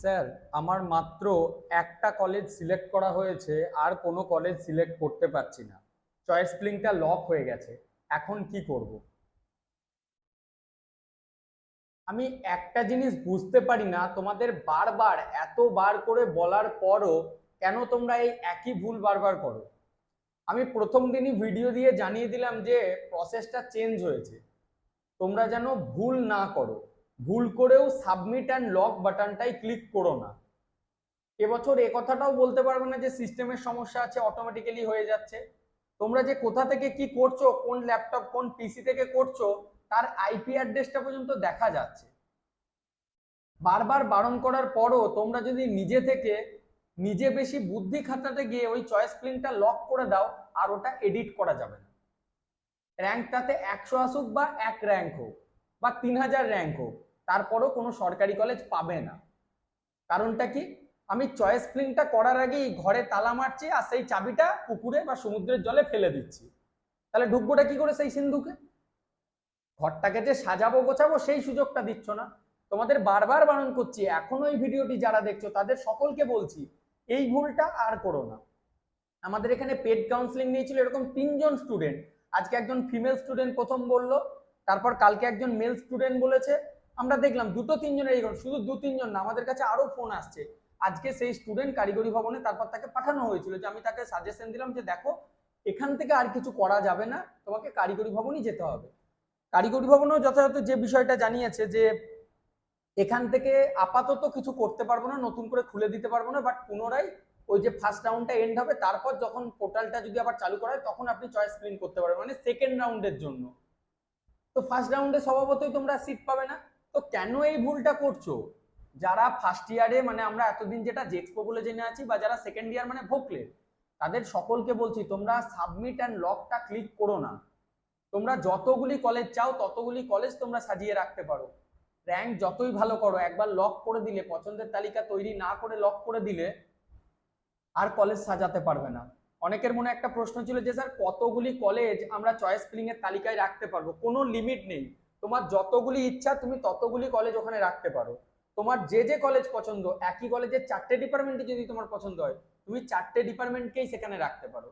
Sir, আমার মাত্র একটা কলেজ সিলেক্ট করা হয়েছে, আর কোনো কলেজ সিলেক্ট করতে পারছি না। চয়েস প্লিংটা লক হয়ে গেছে। এখন কি করব? আমি একটা জিনিস বুঝতে পারি না, তোমাদের বারবার এত বার করে বলার পরও কেন তোমরা এই একই ভুল বারবার করো? আমি প্রথম দিনই ভিডিও দিয়ে জানিয়ে দিলাম যে প্রসেসটা চেঞ্জ হয়েছে। তোমরা যেন ভুল না করো। ভুল করেও সাবমিট অ্যান্ড লক বাটনটাই ক্লিক করো না। এবছর এ কথাটাও বলতে পারবে না যে সিস্টেমের সমস্যা আছে অটোমেটিক্যালি হয়ে যাচ্ছে। তোমরা যে কোথা থেকে কি করছ, কোন ল্যাপটপ কোন পিসি থেকে করছ, তার আইপি অ্যাড্রেসটা পর্যন্ত দেখা যাচ্ছে। বারবার বারণ করার পরও তোমরা যদি নিজে থেকে নিজে বেশি বুদ্ধি খাটাতে গিয়ে ওই চয়েস প্লিনটা লক করে দাও, আর ওটা এডিট করা যাবে না। র্যাঙ্কটাতে একশো আসুক বা এক র্যাঙ্ক হোক বা তিন হাজার র্যাঙ্ক হোক তারপরও কোনো সরকারি কলেজ পাবে না। কারণটা কি? আমি চয়েস প্লিনটা করার আগেই ঘরে তালা মারছি আর সেই চাবিটা পুকুরে বা সমুদ্রের জলে ফেলে দিচ্ছি। তাহলে ঢুকবোটা কি করে সেই সিন্ধুকে? ঘরটাকে যে সাজাবো গোছাবো সেই সুযোগটা দিচ্ছ না। তোমাদের বারবার বারণ করছি, এখনও এই ভিডিওটি যারা দেখছ তাদের সকলকে বলছি, এই ভুলটা আর করো না। আমাদের এখানে পেড কাউন্সিলিং নিয়েছিল এরকম তিনজন স্টুডেন্ট আজকে একজন ফিমেল স্টুডেন্ট প্রথম বলল, তারপর কালকে একজন মেল স্টুডেন্ট বলেছে আমরা দেখলাম দুটো তিনজনের এই শুধু দু তিনজন না, আমাদের কাছে আরও ফোন আসছে। আজকে সেই স্টুডেন্ট কারিগরি ভবনে তারপর তাকে পাঠানো হয়েছিল যে আমি তাকে সাজেশন দিলাম যে দেখো, এখান থেকে আর কিছু করা যাবে না, তোমাকে কারিগরি ভবনই যেতে হবে। কারিগরি ভবনও যথাযথ যে বিষয়টা জানিয়েছে যে এখান থেকে আপাতত কিছু করতে পারব না, নতুন করে খুলে দিতে পারব না বাট পুনরায় ওই যে ফার্স্ট রাউন্ডটা এন্ড হবে, তারপর যখন পোর্টালটা যদি আবার চালু করা হয়, তখন আপনি চয়েস প্রিন্ট করতে পারবেন মানে সেকেন্ড রাউন্ডের জন্য। তো ফার্স্ট রাউন্ডে স্বভাবতই তোমরা সিট পাবে না। তো কেন এই ভুলটা করছ? যারা ফার্স্ট ইয়ারে মানে আমরা এতদিন যেটা জেক্সপো বলে জেনে আছি বা যারা সেকেন্ড ইয়ার মানে ভোকলে, তাদের সকলকে বলছি, তোমরা সাবমিট অ্যান্ড লকটা ক্লিক করো না। তোমরা যতগুলি কলেজ চাও, ততগুলি কলেজ তোমরা সাজিয়ে রাখতে পারো। র্যাঙ্ক যতই ভালো করো, একবার লক করে দিলে, পছন্দের তালিকা তৈরি না করে লক করে দিলে, আর কলেজ সাজাতে পারবে না। অনেকের মনে একটা প্রশ্ন ছিল যে, স্যার, কতগুলি কলেজ আমরা চয়েস ফিলিং এর তালিকায় রাখতে পারব? কোনো লিমিট নেই। তোমার যতগুলি ইচ্ছা তুমি ততগুলি কলেজ ওখানে রাখতে পারো। তোমার যে যে কলেজ পছন্দ, একই কলেজের চারটে ডিপার্টমেন্টে যদি তোমার পছন্দ হয়, তুমি চারটে ডিপার্টমেন্টকেই সেখানে রাখতে পারো।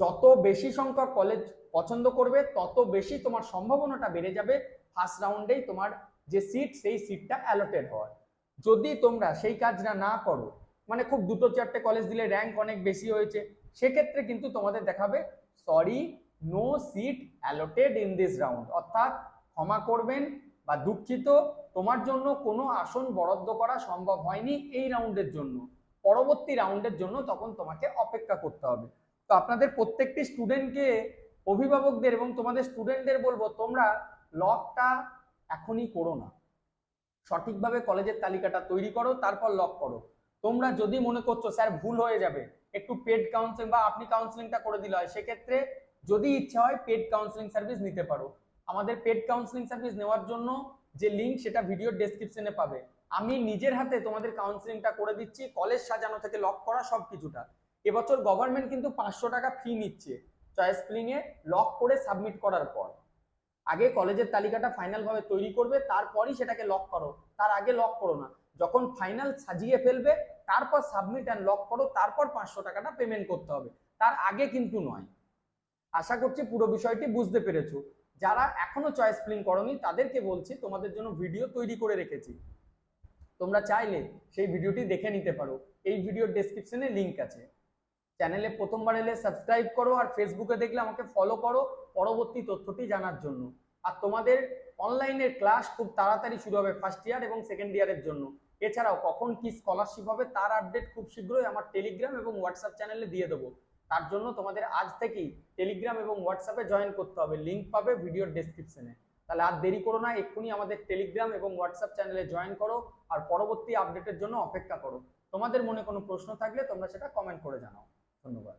যত বেশি সংখ্যক কলেজ পছন্দ করবে, তত বেশি তোমার সম্ভাবনাটা বেড়ে যাবে। ফার্স্ট রাউন্ডেই তোমার যে সিট সেই সিটটা অ্যালোটেড হওয়ার। যদি তোমরা সেই কাজটা না করো মানে খুব দুটো চারটে কলেজ দিলে র্যাঙ্ক অনেক বেশি হয়েছে, সেক্ষেত্রে কিন্তু তোমাদের দেখাবে sorry no seat allotted in this round অর্থাৎ ক্ষমা করবেন বা দুঃখিত, তোমার জন্য কোনো আসন বরাদ্দ করা সম্ভব হয়নি এই রাউন্ডের জন্য। পরবর্তী রাউন্ডের জন্য তখন তোমাকে অপেক্ষা করতে হবে। তো আপনাদের প্রত্যেকটি স্টুডেন্টকে অভিভাবকদের এবং তোমাদের স্টুডেন্টদের বলব, তোমরা লকটা এখনই করো না। সঠিকভাবে কলেজের তালিকাটা তৈরি করো, তারপর লক করো। তোমরা যদি মনে করছ, স্যার, ভুল হয়ে যাবে। একটু পেড কাউন্সিলিং বা আপনি কাউন্সিলিংটা করে দিলে হয়। সেক্ষেত্রে যদি ইচ্ছা হয় পেড কাউন্সেলিং সার্ভিস নিতে পারো। আমাদের পেড কাউন্সেলিং সার্ভিস নেওয়ার জন্য যে লিঙ্ক সেটা ভিডিও ডেসক্রিপশনে পাবে। আমি নিজের হাতে তোমাদের কাউন্সিলিংটা করে দিচ্ছি কলেজ সাজানো থেকে লক করা সব কিছুটা। এবছর গভর্নমেন্ট কিন্তু পাঁচশো টাকা ফি নিচ্ছে চয়েস ফিলিংয়ে লক করে সাবমিট করার পর। আগে কলেজের তালিকাটা ফাইনাল ভাবে তৈরি করবে, তারপরই সেটাকে লক করো। তার আগে লক করো না। যখন ফাইনাল সাজিয়ে ফেলবে, তারপর সাবমিট অ্যান্ড লক করো, তারপর পাঁচশো টাকাটা পেমেন্ট করতে হবে। তার আগে কিন্তু নয়। আশা করছি পুরো বিষয়টি বুঝতে পেরেছ। যারা এখনও চয়েস ফিলিং করনি, তাদেরকে বলছি তোমাদের জন্য ভিডিও তৈরি করে রেখেছি। তোমরা চাইলে সেই ভিডিওটি দেখে নিতে পারো। এই ভিডিওর ডেসক্রিপশনে লিংক আছে। চ্যানেলে প্রথমবার এলে সাবস্ক্রাইব করো আর ফেসবুকে দেখলে আমাকে ফলো করো পরবর্তী তথ্যটি জানার জন্য। আর তোমাদের অনলাইনের ক্লাস খুব তাড়াতাড়ি শুরু হবে ফার্স্ট ইয়ার এবং সেকেন্ড ইয়ারের জন্য। এছাড়াও কখন কি স্কলারশিপ হবে, তার আপডেট খুব শীঘ্রই আমার টেলিগ্রাম এবং হোয়াটসঅ্যাপ চ্যানেলে দিয়ে দেবো। তার জন্য তোমাদের আজ থেকেই টেলিগ্রাম এবং হোয়াটসঅ্যাপে জয়েন করতে হবে। লিঙ্ক পাবে ভিডিওর ডেসক্রিপশনে তাহলে আর দেরি করো না, এক্ষুনি আমাদের টেলিগ্রাম এবং হোয়াটসঅ্যাপ চ্যানেলে জয়েন করো আর পরবর্তী আপডেটের জন্য অপেক্ষা করো। তোমাদের মনে কোনো প্রশ্ন থাকলে তোমরা সেটা কমেন্ট করে জানাও। ধন্যবাদ।